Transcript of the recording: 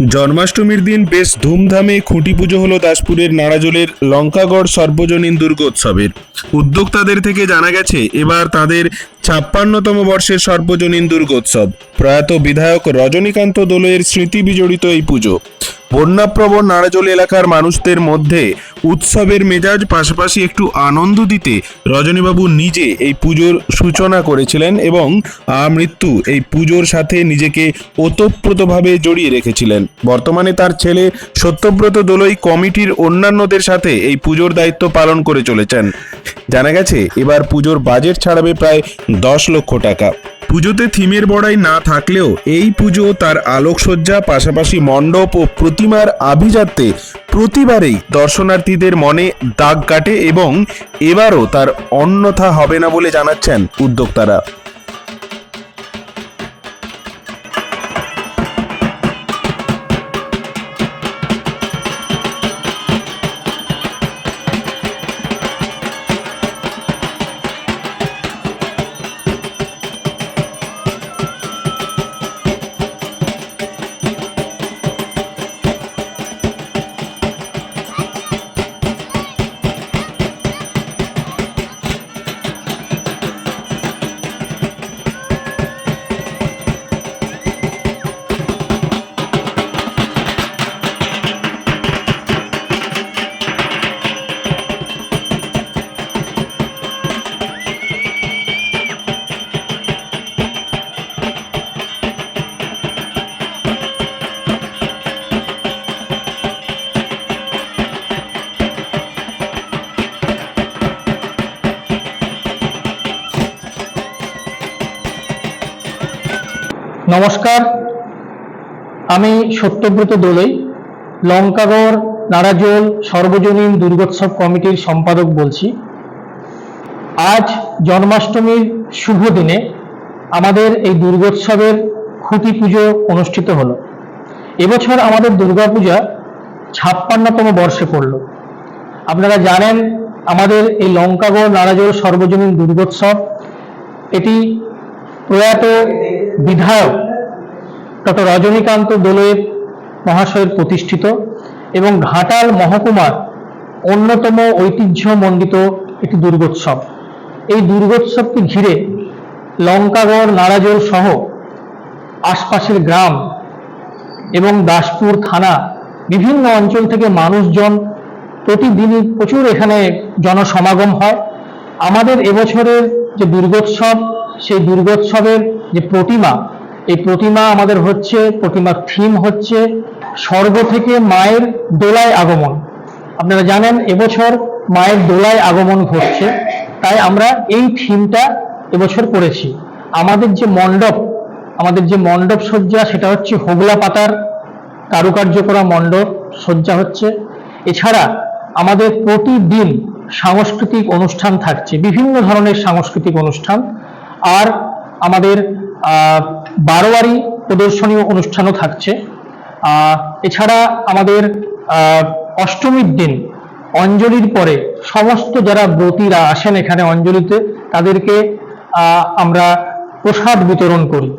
জন্মাষ্টমীর দিন বেশ ধুমধামে খুঁটি পুজো হলো দাসপুরের নাড়াজোলের লঙ্কাগড় সর্বজনীন দুর্গোৎসবের। উদ্যোক্তাদের থেকে জানা গেছে, এবার তাদের ছাপ্পান্নতম বর্ষের সর্বজনীন দুর্গোৎসব। প্রয়াত বিধায়ক রজনীকান্ত দোলের স্মৃতি বিজড়িত এই পুজো। বন্যাপ্রবণ নাড়াজোল এলাকার মানুষদের মধ্যে উৎসবের মেজাজ পাশাপাশি একটু আনন্দ দিতে রজনীবাবু নিজে এই পুজোর সূচনা করেছিলেন এবং আমৃত্যু এই পুজোর সাথে নিজেকে ওতপ্রোতভাবে জড়িয়ে রেখেছিলেন। বর্তমানে তার ছেলে সত্যব্রত দোলই কমিটির অন্যান্যদের সাথে এই পুজোর দায়িত্ব পালন করে চলেছেন। জানা গেছে, এবার পুজোর বাজেট ছাড়াবে প্রায় দশ লক্ষ টাকা। পুজোতে থিমের বড়াই না থাকলেও এই পুজো তার আলোকসজ্জা, পাশাপাশি মণ্ডপ ও প্রতিমার আভিজাত্যে প্রতিবারেই দর্শনার্থীদের মনে দাগ কাটে এবং এবারও তার অন্যথা হবে না বলে জানাচ্ছেন উদ্যোক্তারা। নমস্কার। আমি সত্যব্রত দোলই লঙ্কাগড় নারাজল সর্বজনীন দুর্গোৎসব কমিটির সম্পাদক বলছি। আজ জন্মাষ্টমীর শুভ দিনে আমাদের এই দুর্গোৎসবের খুঁটি পুজো অনুষ্ঠিত হলো। এবছর আমাদের দুর্গাপূজা ছাপ্পান্নতম বর্ষে পড়ল। আপনারা জানেন, আমাদের এই লঙ্কাগড় নারাজোল সর্বজনীন দুর্গোৎসব, এটি প্রয়াত বিধায়ক ডক্টর রজনীকান্ত দোলের মহাশয়ের প্রতিষ্ঠিত এবং ঘাটাল মহকুমার অন্যতম ঐতিহ্যমণ্ডিত একটি দুর্গোৎসব। এই দুর্গোৎসবকে ঘিরে লঙ্কাগড়, নারাজোল সহ আশপাশের গ্রাম এবং দাসপুর থানা বিভিন্ন অঞ্চল থেকে মানুষজন প্রতিদিনই প্রচুর এখানে জনসমাগম হয়। আমাদের এবছরের যে দুর্গোৎসব, সেই দুর্গোৎসবের যে প্রতিমা এই প্রতিমা আমাদের হচ্ছে, প্রতিমার থিম হচ্ছে স্বর্গ থেকে মায়ের দোলায় আগমন। আপনারা জানেন, এবছর মায়ের দোলায় আগমন ঘটছে, তাই আমরা এই থিমটা এবছর করেছি। আমাদের যে মণ্ডপ, আমাদের যে মণ্ডপ সজ্জা, সেটা হচ্ছে হোগলা পাতার কারুকার্য করা মণ্ডপ সজ্জা হচ্ছে। এছাড়া আমাদের প্রতিদিন সাংস্কৃতিক অনুষ্ঠান থাকছে, বিভিন্ন ধরনের সাংস্কৃতিক অনুষ্ঠান। আর আমাদের বারোয়ারি প্রদর্শনী অনুষ্ঠানও থাকছে। এছাড়া আমাদের অষ্টমীর দিন অঞ্জলির পরে সমস্ত যারা ব্রতীরা আসেন এখানে অঞ্জলিতে, তাদেরকে আমরা প্রসাদ বিতরণ করি।